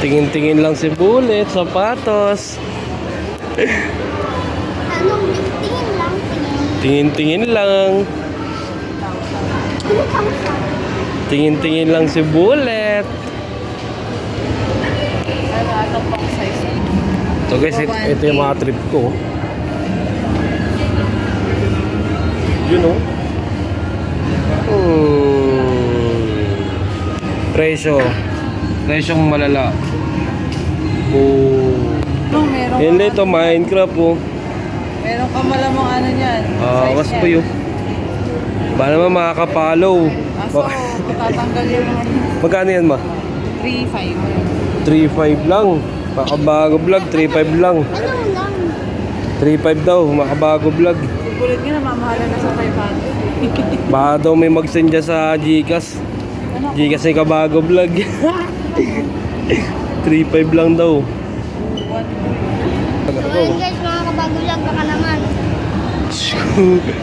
Tingin-tingin lang si Bullet, sapatos. Anong tingin lang, tingin. Tingin-tingin lang. Ano? Tingin-tingin lang si Bullet. So guys, ito, ito yung mga trip ko. Yun oh. Hmm. Presyo. Presyong malala. Oh. No, meron Yan ka, dito, Minecraft oh. meron ka malamang ano niyan. Ah, was po yun. Ba naman makakapollow. Aso, tatanggal yung mga Magkano yan ma? 3-5. 3.5 lang. Makabago vlog, 3.5 lang. Ano lang? 3.5 daw, makabago vlog. Subulit nga na, mamahala na sa 500. Baka daw may mag-send dyan sa Gcash. Gcash ni kabago vlog. 3.5 lang daw. So, guys, mga kabago lang, baka naman.